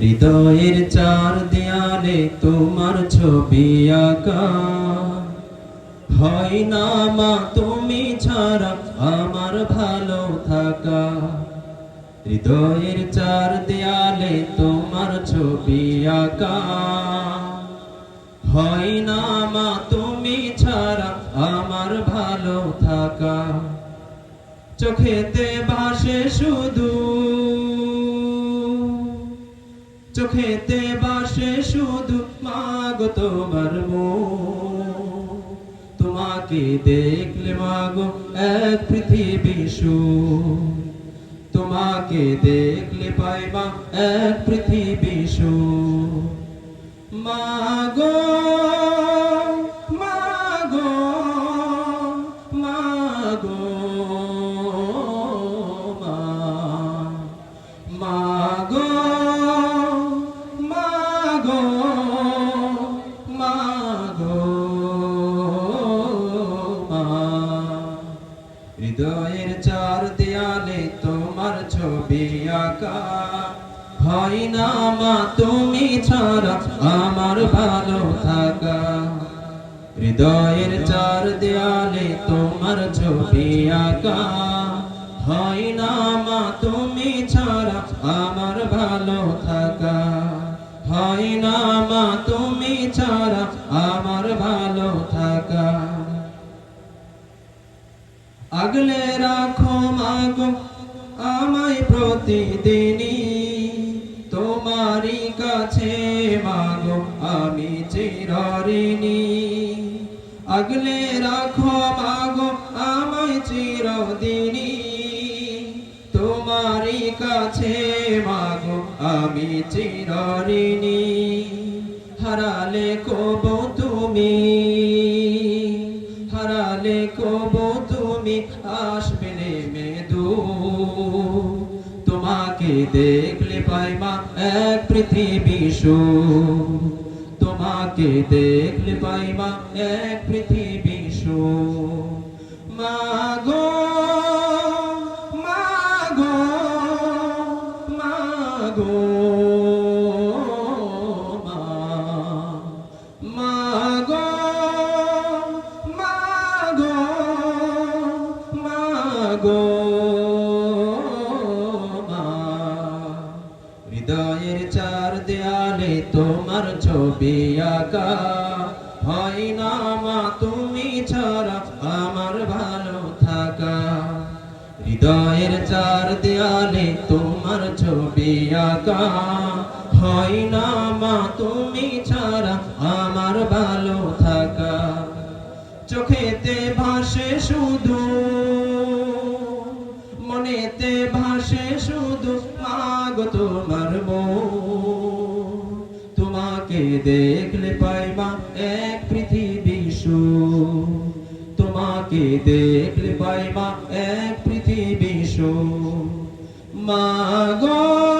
হৃদয়ের চার দেয়ালে তোমার ছবি আঁকা। হয় না মা, তুমি ছাড়া আমার ভালো থাকা। হৃদয়ের চার দেয়ালে তোমার ছবি আঁকা। হয় না মা, তুমি ছাড়া আমার ভালো থাকা। চোখেতে ভাসে শুধু চোখেতে বাসে শুধু, মাগো তোমার তোমাকে দেখলে, মাগো, এক পৃথিবী সুখ তোমাকে দেখলে পাইবা, এক পৃথিবী মাগো মাগো হৃদয়ের চার দেয়ালে তোমার ছবি আঁকা। হয় না মা, তুমি ছাড়া আমার ভালো থাকা। হৃদয়ের চার দেয়ালে তোমার ছবি আঁকা। হয় না মা, তুমি ছাড়া আমার ভালো থাকা। ছাড়া আমার ভালো থাকা। আগলে রাখো মাগো আমায় প্রতিদিনই। তোমারই কাছে মাগো আমি চিরঋণী। আগলে রাখো মাগো আমায় চিরদিনই। তোমারই কাছে মাগো আমি চিরঋণী। হারালে কব তুমি হারালে কব তুমি আসবে মেদু। তোমাকে দেখলে পাই মা এক পৃথিবী সুখ। তোমাকে দেখলে পাই মা এক পৃথিবী সুখ। মাগো মাগো মা, হৃদয়ের চার দেয়ালে তোমার ছবি আঁকা। হয় না মা, তুমি ছাড়া আমার ভালো থাকা। হৃদয়ের চার দেয়ালে তোমার ছবি আঁকা। হয় না মা, তুমি ছাড়া আমার ভালো থাকা। চোখেতে ভাসে শুধু মনেতে ভাসে শুধু, মাগো তোমার মো তোমাকে দেখলে পাই মা এক পৃথিবী সু তোমাকে দেখলে পাই মা এক পৃথিবী সু মাগো